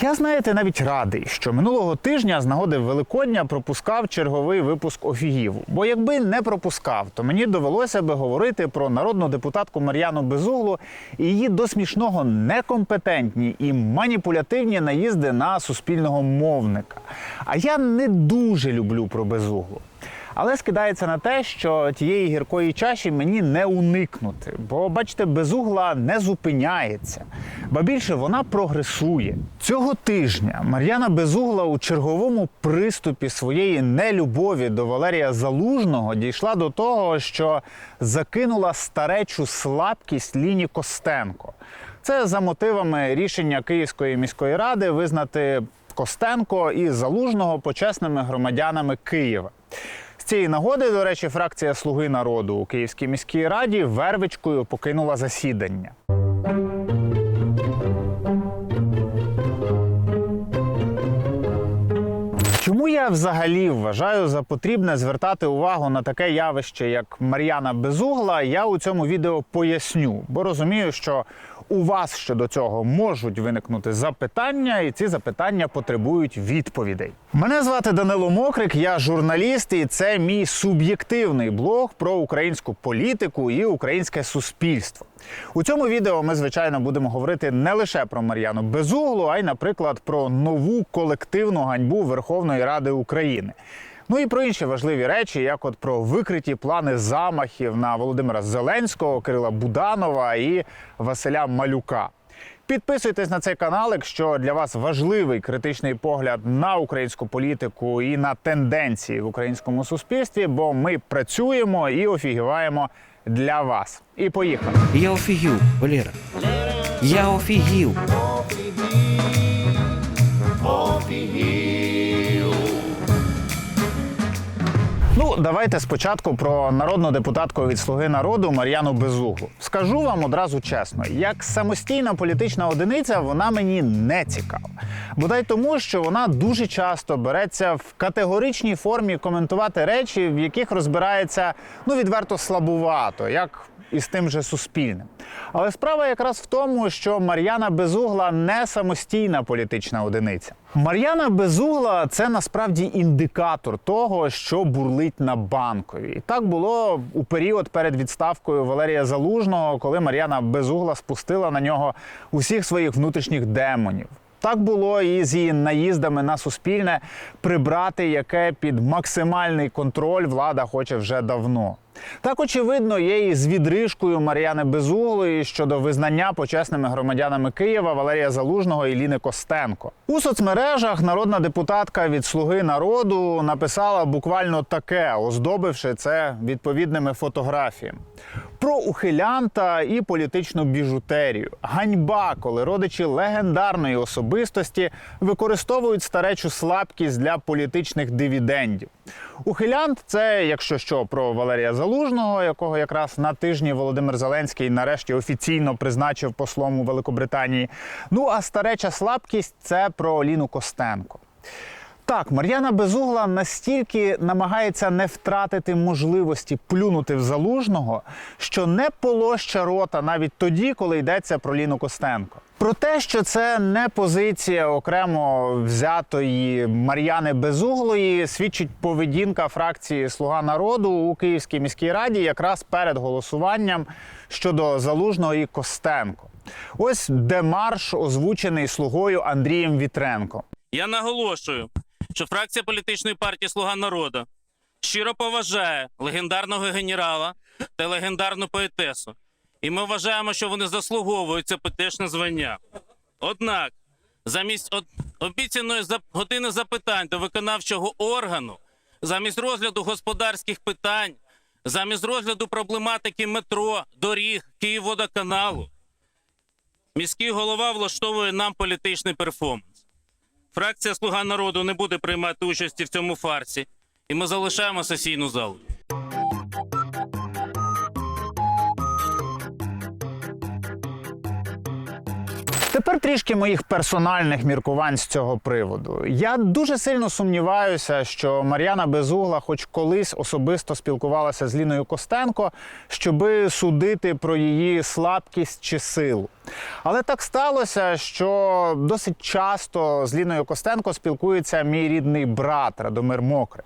Я знаєте, навіть радий, що минулого тижня з нагоди Великодня пропускав черговий випуск офігів. Бо якби не пропускав, то мені довелося би говорити про народну депутатку Мар'яну Безуглу і її до смішного некомпетентні і маніпулятивні наїзди на суспільного мовника. А я не дуже люблю про безуглу. Але скидається на те, що тієї гіркої чаші мені не уникнути. Бо, бачите, безугла не зупиняється. Ба більше вона прогресує. Цього тижня Мар'яна Безугла у черговому приступі своєї нелюбові до Валерія Залужного дійшла до того, що закинула старечу слабкість Ліні Костенко. Це за мотивами рішення Київської міської ради визнати Костенко і Залужного почесними громадянами Києва. Цієї нагоди, до речі, фракція Слуги народу у Київській міській раді вервичкою покинула засідання. Чому я взагалі вважаю за потрібне звертати увагу на таке явище, як Мар'яна Безугла, я у цьому відео поясню, бо розумію, що у вас щодо цього можуть виникнути запитання, і ці запитання потребують відповідей. Мене звати Данило Мокрик, я журналіст, і це мій суб'єктивний блог про українську політику і українське суспільство. У цьому відео ми, звичайно, будемо говорити не лише про Мар'яну Безуглу, а й, наприклад, про нову колективну ганьбу Верховної Ради України. Ну і про інші важливі речі, як от про викриті плани замахів на Володимира Зеленського, Кирила Буданова і Василя Малюка. Підписуйтесь на цей канал, якщо для вас важливий критичний погляд на українську політику і на тенденції в українському суспільстві, бо ми працюємо і офігіваємо для вас. І поїхали. Я офігів, Валера. Я офігів. Давайте спочатку про народну депутатку від Слуги народу Мар'яну Безугу. Скажу вам одразу чесно, як самостійна політична одиниця вона мені не цікава. Бодай тому, що вона дуже часто береться в категоричній формі коментувати речі, в яких розбирається ну відверто слабувато, як і з тим же суспільним. Але справа якраз в тому, що Мар'яна Безугла не самостійна політична одиниця. Мар'яна Безугла це насправді індикатор того, що бурлить на банковій. І так було у період перед відставкою Валерія Залужного, коли Мар'яна Безугла спустила на нього усіх своїх внутрішніх демонів. Так було і з її наїздами на суспільне прибрати, яке під максимальний контроль влада хоче вже давно. Так очевидно є і з відрижкою Мар'яни Безуглої щодо визнання почесними громадянами Києва Валерія Залужного і Ліни Костенко. У соцмережах народна депутатка від Слуги народу написала буквально таке, оздобивши це відповідними фотографіями. Про ухилянта і політичну біжутерію. Ганьба, коли родичі легендарної особистості використовують старечу слабкість для політичних дивідендів. Ухилянт це, якщо що, про Валерія Залужного, якого якраз на тижні Володимир Зеленський нарешті офіційно призначив послом у Великобританії. Ну а стареча слабкість це про Ліну Костенко. Так, Мар'яна Безугла настільки намагається не втратити можливості плюнути в залужного, що не полоща рота навіть тоді, коли йдеться про Ліну Костенко. Про те, що це не позиція окремо взятої Мар'яни Безуглої, свідчить поведінка фракції Слуга народу у Київській міській раді якраз перед голосуванням щодо залужного і Костенко. Ось демарш, озвучений слугою Андрієм Вітренко. Я наголошую, що фракція політичної партії Слуга народу щиро поважає легендарного генерала та легендарну поетесу. І ми вважаємо, що вони заслуговують це поетичне звання. Однак, замість обіцяної години запитань до виконавчого органу, замість розгляду господарських питань, замість розгляду проблематики метро, доріг, Київводоканалу, міський голова влаштовує нам політичний перформанс. Фракція Слуга народу не буде приймати участі в цьому фарсі, і ми залишаємо сесійну залу. Тепер трішки моїх персональних міркувань з цього приводу. Я дуже сильно сумніваюся, що Мар'яна Безугла хоч колись особисто спілкувалася з Ліною Костенко, щоби судити про її слабкість чи силу. Але так сталося, що досить часто з Ліною Костенко спілкується мій рідний брат Радомир Мокрик.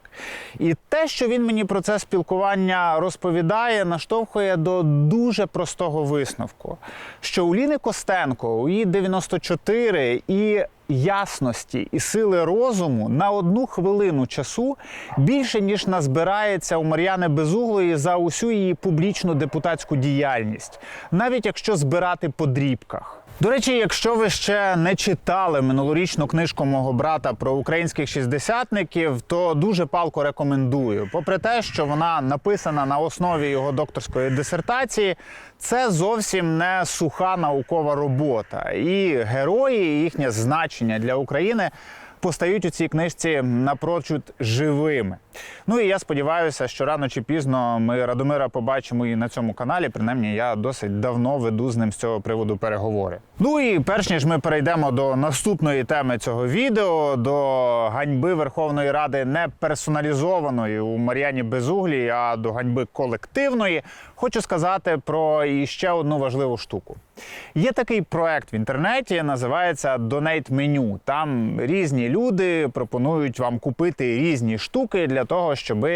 І те, що він мені про це спілкування розповідає, наштовхує до дуже простого висновку: що у Ліни Костенко у її 94 і ясності і сили розуму на одну хвилину часу більше ніж назбирається у Мар'яни Безуглої за усю її публічну депутатську діяльність, навіть якщо збирати по дрібках. До речі, якщо ви ще не читали минулорічну книжку мого брата про українських шістдесятників, то дуже палко рекомендую. Попри те, що вона написана на основі його докторської дисертації, це зовсім не суха наукова робота. І герої, і їхнє значення для України постають у цій книжці напрочуд живими. Ну і я сподіваюся, що рано чи пізно ми Радомира побачимо і на цьому каналі. Принаймні, я досить давно веду з ним з цього приводу переговори. Ну і перш ніж ми перейдемо до наступної теми цього відео, до ганьби Верховної Ради не персоналізованої у Мар'яні Безуглій, а до ганьби колективної, хочу сказати про іще одну важливу штуку. Є такий проект в інтернеті, називається Donate Menu. Там різні люди пропонують вам купити різні штуки для того, щоб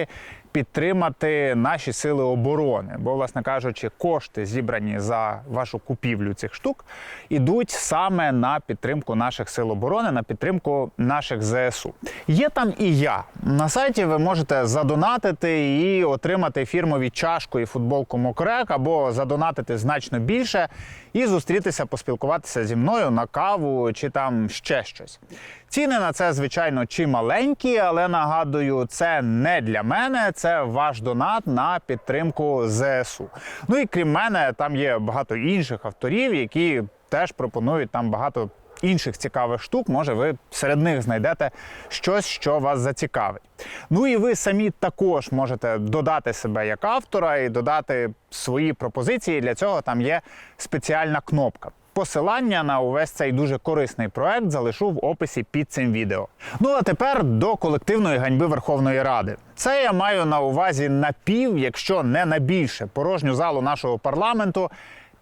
підтримати наші сили оборони. Бо, власне кажучи, кошти зібрані за вашу купівлю цих штук ідуть саме на підтримку наших сил оборони, на підтримку наших ЗСУ. Є там і я. На сайті ви можете задонатити і отримати фірмові чашку і футболку Мокрек, або задонатити значно більше і зустрітися, поспілкуватися зі мною на каву чи там ще щось. Ціни на це, звичайно, чи маленькі, але нагадую, це не для мене, це ваш донат на підтримку ЗСУ. Ну і крім мене, там є багато інших авторів, які теж пропонують там багато інших цікавих штук. Може, ви серед них знайдете щось, що вас зацікавить. Ну і ви самі також можете додати себе як автора і додати свої пропозиції. Для цього там є спеціальна кнопка. Посилання на увесь цей дуже корисний проект залишу в описі під цим відео. Ну а тепер до колективної ганьби Верховної Ради. Це я маю на увазі напів, якщо не на більше, порожню залу нашого парламенту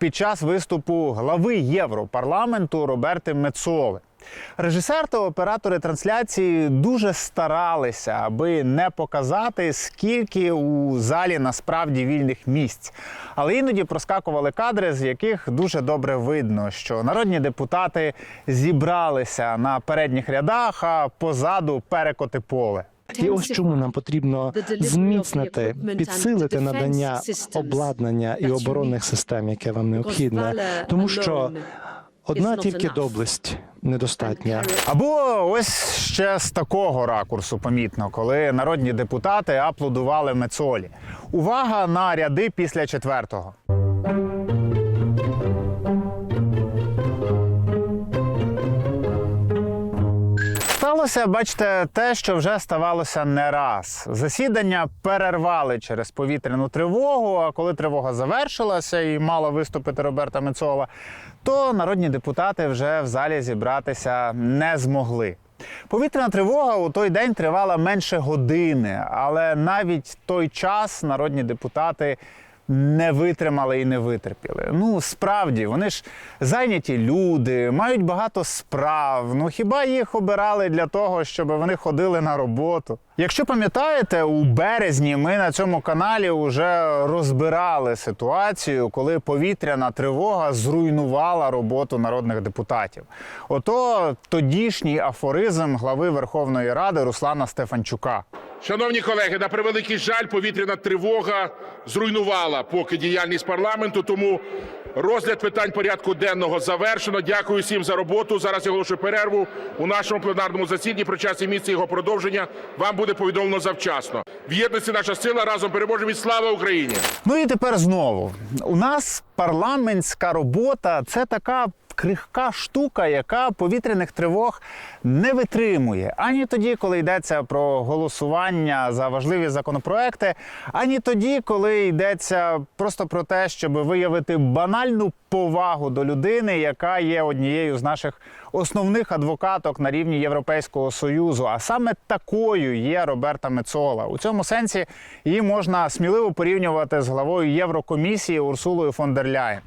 під час виступу глави Європарламенту Роберти Мецоли. Режисер та оператори трансляції дуже старалися, аби не показати, скільки у залі насправді вільних місць. Але іноді проскакували кадри, з яких дуже добре видно, що народні депутати зібралися на передніх рядах, а позаду перекоти поле. І ось чому нам потрібно зміцнити, підсилити надання обладнання і оборонних систем, яке вам необхідне, тому що одна тільки доблесть недостатня. Або ось ще з такого ракурсу помітно, коли народні депутати аплодували Мецолі. Увага на ряди після четвертого. Сталося, бачите, те, що вже ставалося не раз. Засідання перервали через повітряну тривогу. А коли тривога завершилася і мала виступити Роберта Мецола, то народні депутати вже в залі зібратися не змогли. Повітряна тривога у той день тривала менше години, але навіть той час народні депутати не витримали і не витерпіли. Ну, справді, вони ж зайняті люди, мають багато справ. Ну хіба їх обирали для того, щоб вони ходили на роботу? Якщо пам'ятаєте, у березні ми на цьому каналі вже розбирали ситуацію, коли повітряна тривога зруйнувала роботу народних депутатів. Ото тодішній афоризм глави Верховної Ради Руслана Стефанчука. Шановні колеги, на превеликий жаль, повітряна тривога зруйнувала поки діяльність парламенту. Тому розгляд питань порядку денного завершено. Дякую всім за роботу. Зараз я оголошую перерву у нашому пленарному засіданні. Про час і місце його продовження вам буде повідомлено завчасно. В єдності наша сила разом переможемо. І слава Україні! Ну і тепер знову у нас парламентська робота це така. Крихка штука, яка повітряних тривог не витримує ані тоді, коли йдеться про голосування за важливі законопроекти, ані тоді, коли йдеться просто про те, щоб виявити банальну повагу до людини, яка є однією з наших основних адвокаток на рівні Європейського союзу. А саме такою є Роберта Мецола. У цьому сенсі її можна сміливо порівнювати з главою Єврокомісії Урсулою фон дер Ляєн.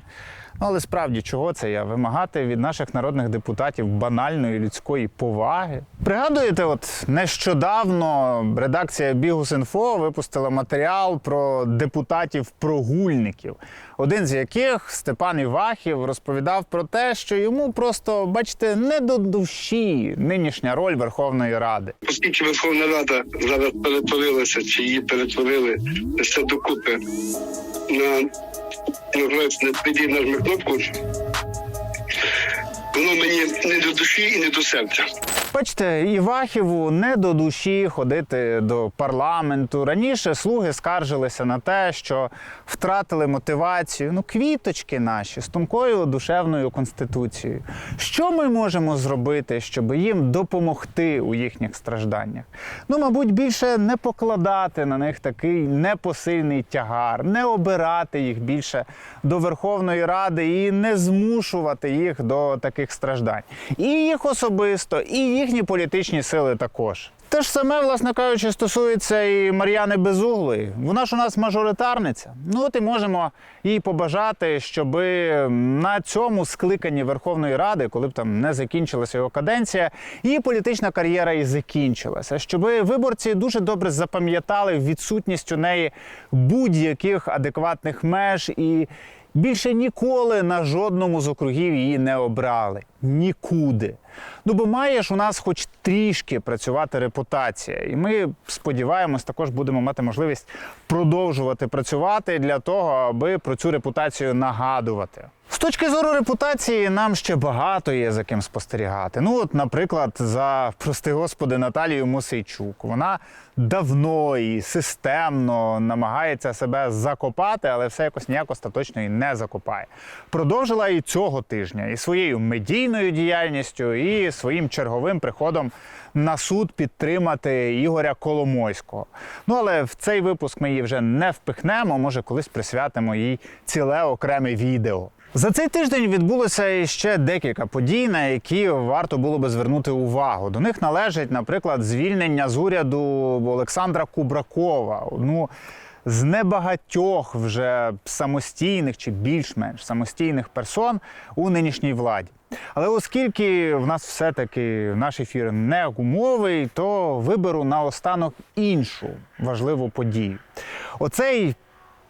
Ну, але справді, чого це я? Вимагати від наших народних депутатів банальної людської поваги. Пригадуєте, от нещодавно редакція Бігус.Інфо випустила матеріал про депутатів-прогульників, один з яких Степан Івахів розповідав про те, що йому просто, бачите, не до душі нинішня роль Верховної Ради. Оскільки Верховна Рада зараз перетворилася, чи її перетворили все докупи на не нажми кнопку, воно мені не до душі і не до серця. Бачите, Івахіву не до душі ходити до парламенту. Раніше слуги скаржилися на те, що втратили мотивацію. Ну, квіточки наші з тонкою душевною конституцією. Що ми можемо зробити, щоб їм допомогти у їхніх стражданнях? Ну, мабуть, більше не покладати на них такий непосильний тягар, не обирати їх більше до Верховної Ради і не змушувати їх до таких страждань. І їх особисто, і їхні політичні сили також. Те ж саме, власне кажучи, стосується і Мар'яни Безуглої. Вона ж у нас мажоритарниця. Ну от і можемо їй побажати, щоб на цьому скликанні Верховної Ради, коли б там не закінчилася його каденція, її політична кар'єра і закінчилася. Щоб виборці дуже добре запам'ятали відсутність у неї будь-яких адекватних меж і більше ніколи на жодному з округів її не обрали. Нікуди. Ну бо має ж у нас хоч трішки працювати репутація. І ми сподіваємось, також будемо мати можливість продовжувати працювати для того, аби про цю репутацію нагадувати. З точки зору репутації, нам ще багато є за ким спостерігати. Ну, от, наприклад, за прости господи Наталію Мосейчук. Вона давно і системно намагається себе закопати, але все якось ніяк остаточно і не закопає. Продовжила і цього тижня і своєю медійною діяльністю, і своїм черговим приходом на суд підтримати Ігоря Коломойського. Ну але в цей випуск ми її вже не впихнемо. Може, колись присвятимо їй ціле окреме відео. За цей тиждень відбулося ще декілька подій, на які варто було би звернути увагу. До них належить, наприклад, звільнення з уряду Олександра Кубракова. Ну з небагатьох вже самостійних чи більш-менш самостійних персон у нинішній владі. Але оскільки в нас все-таки наш ефір не гумовий, то виберу наостанок іншу важливу подію. Оцей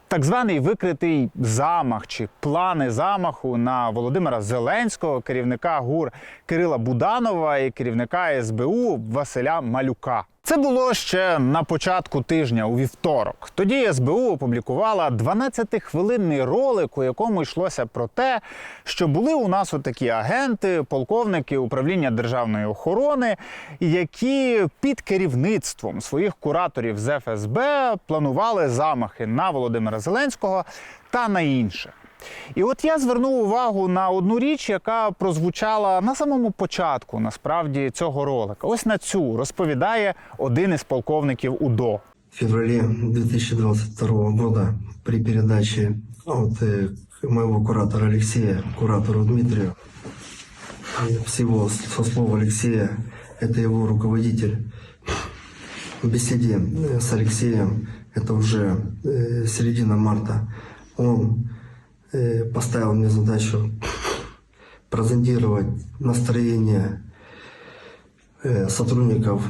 так званий викритий замах чи плани замаху на Володимира Зеленського, керівника ГУР Кирила Буданова і керівника СБУ Василя Малюка. Це було ще на початку тижня у вівторок. Тоді СБУ опублікувала 12-хвилинний ролик, у якому йшлося про те, що були у нас отакі агенти, полковники управління державної охорони, які під керівництвом своїх кураторів з ФСБ планували замахи на Володимира Зеленського та на інших. І от я звернув увагу на одну річ, яка прозвучала на самому початку насправді цього ролика. Ось на цю розповідає один із полковників УДО. В феврале 2022 года при передаче от э, моего куратора Алексея куратору Дмитрию, э, всего с- со слова Алексея, это его руководитель, в беседе э, с Алексеем, это уже э, середина марта, он э, поставил мне задачу прозондировать настроение сотрудников,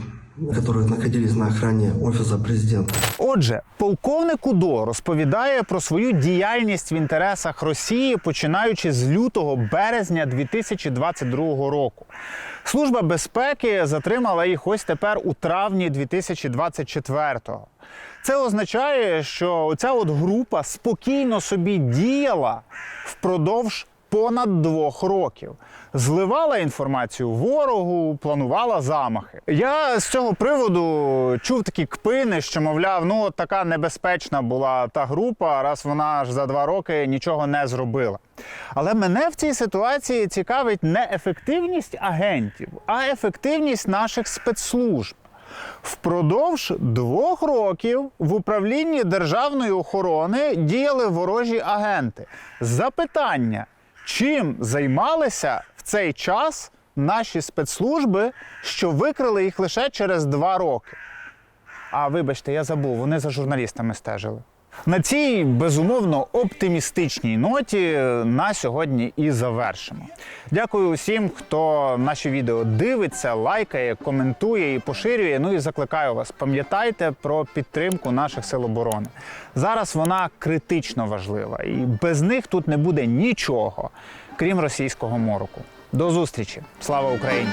которые находились на охране офиса президента. Отже, полковник УДО розповідає про свою діяльність в інтересах Росії, починаючи з лютого березня 2022 року. Служба безпеки затримала їх ось тепер у травні 2024-го. Це означає, що ця от група спокійно собі діяла впродовж понад двох років. Зливала інформацію ворогу, планувала замахи. Я з цього приводу чув такі кпини, що мовляв, ну от така небезпечна була та група, раз вона аж за два роки нічого не зробила. Але мене в цій ситуації цікавить не ефективність агентів, а ефективність наших спецслужб. Впродовж двох років в управлінні державної охорони діяли ворожі агенти. Запитання: чим займалися в цей час наші спецслужби, що викрили їх лише через два роки? А вибачте, я забув, вони за журналістами стежили. На цій безумовно оптимістичній ноті на сьогодні і завершимо. Дякую усім, хто наші відео дивиться, лайкає, коментує і поширює. Ну і закликаю вас, пам'ятайте про підтримку наших сил оборони. Зараз вона критично важлива, і без них тут не буде нічого, крім російського мороку. До зустрічі! Слава Україні!